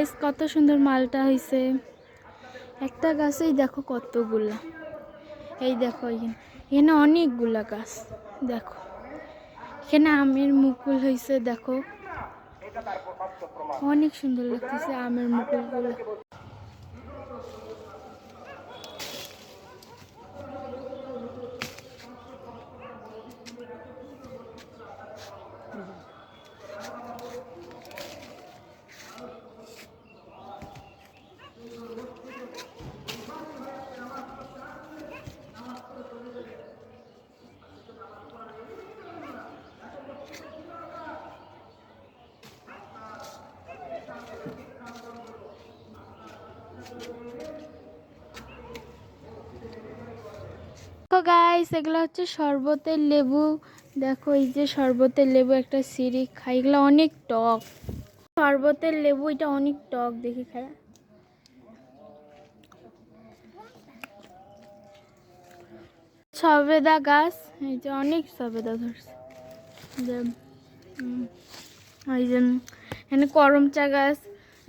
Guys কত সুন্দর মালটা হয়েছে একটা গাছেই দেখো কতগুলা। এই দেখো এখানে এখানে অনেকগুলা গাছ, দেখো। এখানে আমের মুকুল হয়েছে দেখো। অনেক সুন্দর লাগতেছে আমের মুকুলগুলো। গাইস এগুলো হচ্ছে শরবতের লেবু। দেখো এই যে শরবতের লেবু, একটা সিঁড়ি খাই এগুলো অনেক টক। শরবতের লেবু, এটা অনেক টক, দেখি খাই সবেদা গাছ, এই যে অনেক সবেদা ধরছে। এই যে, এখানে করমচা গাছ,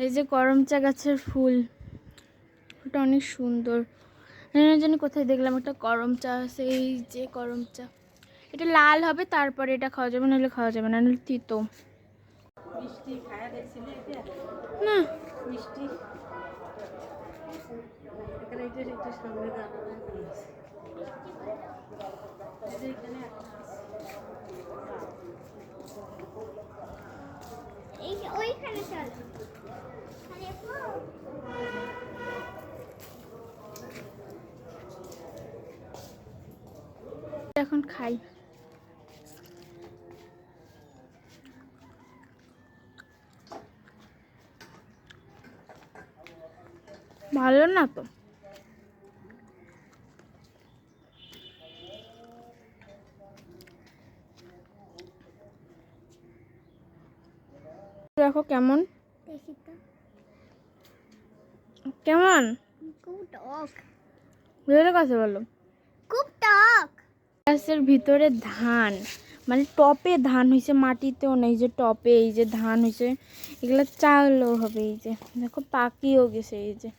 এই যে করমচা গাছের ফুল। ওটা অনেক সুন্দর। জানি কোথায় দেখলাম একটা করম চা আছে এই যে করম চা। এটা লাল হবে তারপরে এটা খাওয়া যাবে নাহলে খাওয়া যাবে না নাহলে তিতো। না। মিষ্টি? এটা একটু সামনে দাঁড়ানো আছে এই যে এখানে একটা এই যে ওইখানে চল আরে বাবা। এখন খাই। ভালো না তো? দেখো কেমন? কেমন? খুব টক। বুঝলে কথা বলো। খুব টক। গাছের ভিতরে ধান মানে টপে ধান হয়েছে মাটিতেও নেই যে টপে, এই যে ধান হয়েছে এগুলো চালও হবে এই যে, দেখো পাকিও গেছে এই যে।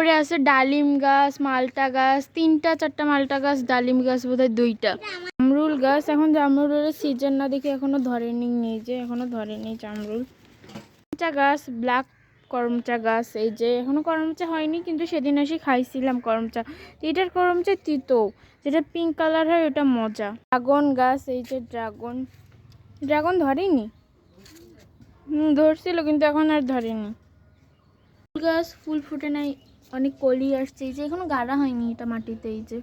পরে আছে ডালিম গাছ, মালটা গাছ, তিনটা চারটা মালটা গাছ, ডালিম গাছ বোধহয় দুইটা। জামরুল গাছ, এখন জামরুলের সিজন না দেখি এখনও ধরেনি এই যে, এখনও ধরেনি জামরুল। তিনটা গাছ ব্ল্যাক করমচা গাছ, এই যে এখনও করমচা হয়নি, কিন্তু সেদিন এসে খাইছিলাম করমচা। এটার করমচা তিতো, যেটা পিঙ্ক কালার হয় ওটা মজা। ড্রাগন গাছ, এই যে ড্রাগন। ড্রাগন ধরেনি? হুম, ধরছিল, কিন্তু এখন আর ধরেনি। ফুল গাছ, ফুল ফুটে নাই, অনেক কলি আসছে, এই যে এখনও গাড়া হয়নি এটা মাটিতে, এই যে।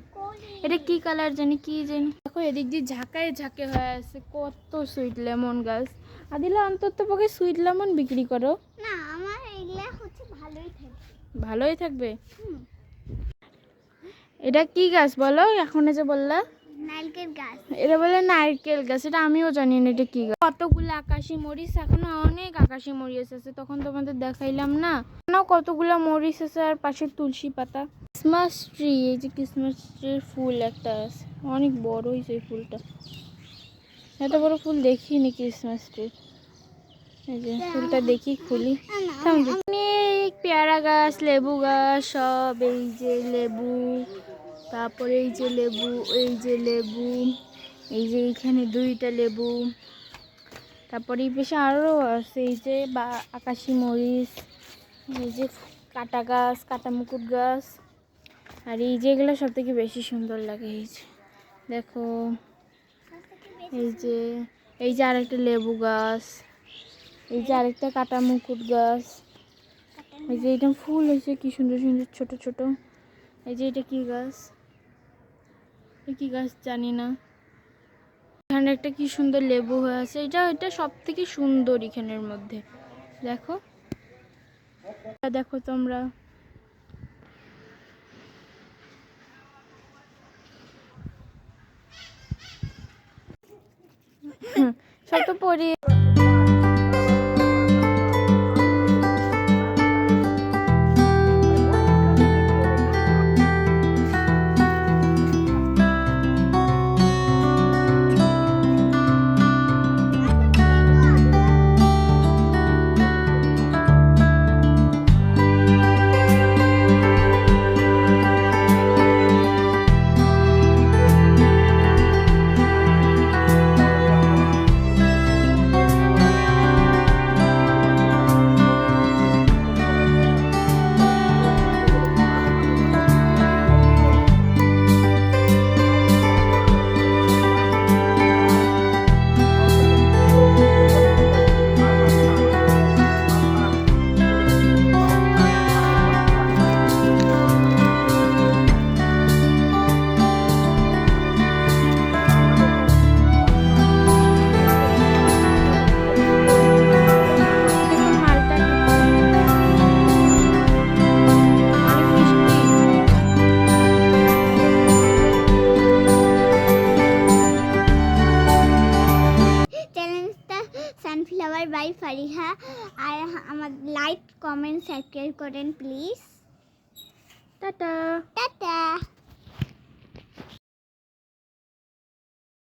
এটা কি কালার জানি, কি জানি। দেখো, এদিক দিয়ে ঝাঁকায় ঝাঁকে হয়ে আছে, কত সুইট লেমন গাছ। আদিলা অন্তত পক্ষে সুইট লেমন বিক্রি করো। না আমার এগুলা হচ্ছে ভালোই থাকে ভালোই থাকবে? এটা কি গাছ বলো? এখন যে বললা। নারকেল গাছ। এটা বলে নারকেল গাছ। এটা আমিও জানি না এটা কি গাছ। কতগুলো আকাশি মরিচ? এখনও অনেক আকাশি মরিচ আছে। তখন তোমাদের দেখাইলাম না। এখনও কতগুলো মরিচ আছে আর পাশে তুলসী পাতা। ক্রিসমাস ট্রি এই যে ক্রিসমাস ট্রির ফুল একটা আছে। অনেক বড় হয়েছে এই ফুলটা। এত বড় ফুল দেখিনি ক্রিসমাস ট্রির এই যে, ফুলটা দেখি, খুলি। অনেক পেয়ারা গাছ, লেবু গাছ, সব এই যে লেবু, তারপরে এই যে লেবু, এই যে লেবু, এই যে এইখানে দুইটা লেবু। তারপরে এই পাশে আরও আছে, এই যে বা, আকাশি মরিচ, এই যে কাটা গাছ, কাটা মুকুট গাছ। আর এই যেগুলো সব থেকে বেশি সুন্দর লাগে, এই যে। দেখো, এই যে এই যে আরেকটা লেবু গাছ। এই যে আরেকটা কাটা মুকুট গাছ। এই যে এটা ফুল হয়েছে, কি সুন্দর সুন্দর ছোট ছোট। এই যে এটা কি গাছ? কি গাছ জানি না। এখানে একটা কি সুন্দর লেবু হয়ে আছে। এটা এটা সব থেকে সুন্দর এখানের মধ্যে। দেখো। দেখো তোমরা। সব তো flower by Fariha like comment subscribe कर प्लीज़ टाटा टाटा